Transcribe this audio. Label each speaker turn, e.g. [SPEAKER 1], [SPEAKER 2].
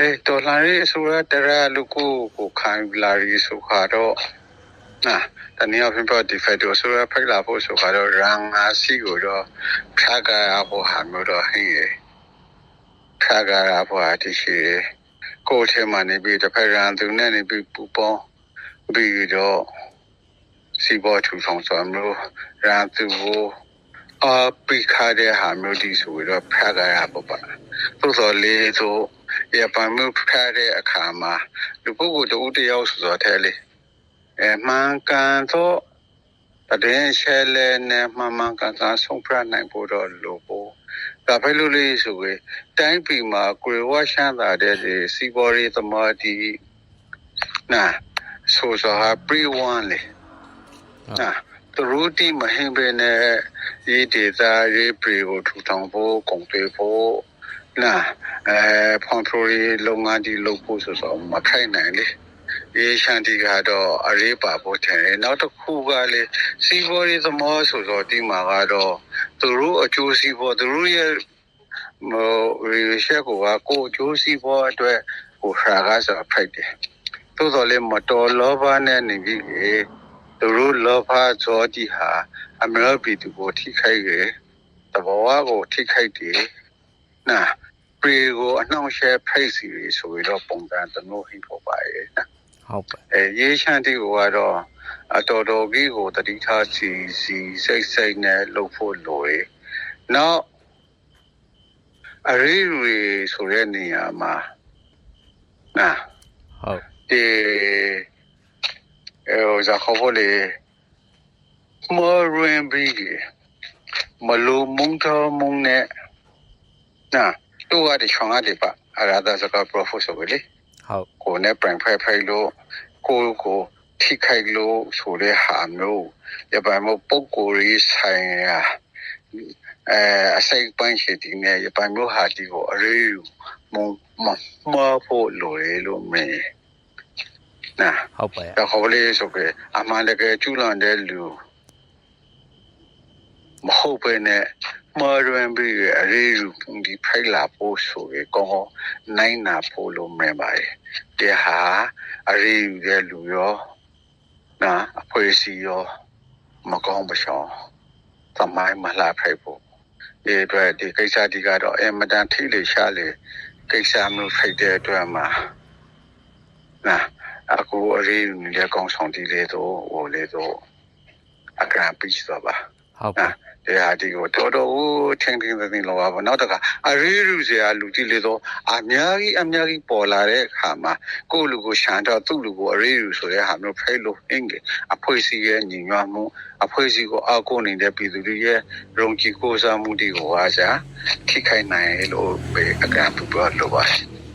[SPEAKER 1] အဲတော်လာရေးဆိုရတရလူကိုကိုခံလာရေးဆိုခါတော့နာတနည်းအားဖြင့်ပြောဒီဖက်တိုဆိုရဖိုက်လာဖို့ဆိုခါတော့ရန်ငါစီကိုတော့ဖျားကြရဖို့ဟာမျိုးတော့ဟင်းရဖျားကြရဖို့ဟာတရှိရကိုယ်ထဲမှာနေပြီးတစ်ဖက်ရန်သူနဲ့နေပြီးပူပေါင်းပြီးတော့စီဘောထူဆောင်ဆိုမျိုးရန်သူကိုအပိခါတဲ့ဟာမျိုးဒီဆိုတော့ဖျားကြရဖို့ပါသို့တော်လေးဆို ရပမှုဖတ်တဲ့အခါမှာလူပုဂ္ဂိုလ်တူတယောက်ဆိုတော့တဲ့လေအဲမှန်ကန်သောတည်ရှဲလဲနဲ့မှန်မှန်ကန်ကန်ဆုံးဖြတ်နိုင်ဖို့တော့လိုဖို့ဒါပဲလို့လေးဆိုရင်တိုင်းပြည်မှာကိုယ်ဝရှမ်းသာတဲ့ဒီစီဘော်ရီသမားတီနာဆိုဆိုဟာ pre one လေနာသူတို့တိမဟင်ပဲနဲ့ဒီဒေတာရေးပရီကိုထူထောင်ဖို့ကုန်သွယ်ဖို့ နာအဲဖွန်ဖရိုရီလုပ်ငန်းဒီလုပ်ဖို့ဆိုတော့မခိုင်နိုင်လေအေရှန်တီကတော့အရေးပါဖို့ထင်တယ်နောက်တစ်ခုကလေစီဘော်ရီသမောဆိုတော့ဒီမှာကတော့သူတို့အကျိုးစီးပွားသူတို့ရဲ့ဟိုရီရှက်ကိုကကိုအကျိုးစီးပွားအတွက်ဟိုရှာကားဆိုအဖိုက်တယ်သို့တော်လည်းမတော်လောဘနဲ့နေပြီးသူတို့လောဘဇောတိဟာအမေရိပြည်သူကိုထိခိုက်ရတဘောဝကိုထိခိုက်တယ် နာပရီကိုအနှောင့်အယှက်ဖိတ်စီတွေဆိုပြီးတော့ပုံစံတစ်မျိုးဟိဖို့ပါရဲ့နာ
[SPEAKER 2] ဟုတ်ပါ
[SPEAKER 1] အဲရေးချမ်းတီကိုကတော့အတော်တော်ကြီးကိုတတိထားစီစီစိတ်စိတ်နဲ့လှုပ်ဖို့လိုရယ်နောက်အရီရီဆိုတဲ့နေရာမှာနာ
[SPEAKER 2] ဟုတ်
[SPEAKER 1] ဒီအဲဟိုဇာခေါ်ဖို့လေမော်ရင်ဘီမလိုမုန်တော်မုန်နဲ့ နာတူရတဲ့ချောင်းရတယ်ပါအရာဒါစကားပရိုဖိုဆိုလေ
[SPEAKER 2] ဟုတ်
[SPEAKER 1] ကိုနဲ့ပြန်ဖဲဖဲလို့ကိုကိုထိခိုက်လို့ဆိုတဲ့ဟာမျိုးရပါမပုတ်ကိုရေးဆိုင်ရာအဲအစိတ်ပိုင်းရှိဒီနဲ့ရပါမျိုးဟာဒီကိုအရေးမမမဖို့လိုရလို့မင်းနာ
[SPEAKER 2] ဟုတ်ပါ
[SPEAKER 1] တော့ခေါ်လေးဆိုကြအ မှန်တကယ်ကျူးလွန်တဲ့လူမဟုတ်ပဲနဲ့မော်ရင်ပြီးအရေးယူဒီဖိုက်လာဖို့ဆိုရကောင်းနိုင်နာဖို့လို့မင်းပါရဲ့တဲ့ဟာအရေးယူတဲ့လူရောနာအဖွဲ့အစည်းရောမကောင်းမရှောင်သမိုင်းမလှဖိုက်ဖို့ဒီအတွက်ဒီကိစ္စဒီကတော့အမတန်ထိလေရှာလေကိစ္စမျိုးဖိတ်တဲ့အတွက်မှာနာအခုအရေးယူနေတဲ့ကောင်းဆောင်တီလေးတော့ဟိုလေးတော့အကရာပိစတော့ပါ
[SPEAKER 2] ဟုတ်ပါ
[SPEAKER 1] အဲဟာဒီကိုတော်တော်ထင်းထင်းသိသိလောပါဘောနောက်တခါအရေးရူစရာလူကြီးလေတော့အများကြီးအများကြီးပေါ်လာတဲ့အခါမှာကိုယ့်လူကိုရှမ်းတော့သူ့လူကိုအရေးရူဆိုတဲ့ဟာမျိုးဖိလို့အင်္ဂအဖွဲ့အစည်းရဲ့ညီညွတ်မှုအဖွဲ့အစည်းကိုအောက်ကိုနေတဲ့ပြည်သူတွေရဲ့ရုံကြည်ကိုးစားမှုတွေကိုအားကြထိခိုက်နိုင်လို့ပဲအကန့်ပူပြောလိုပါတယ်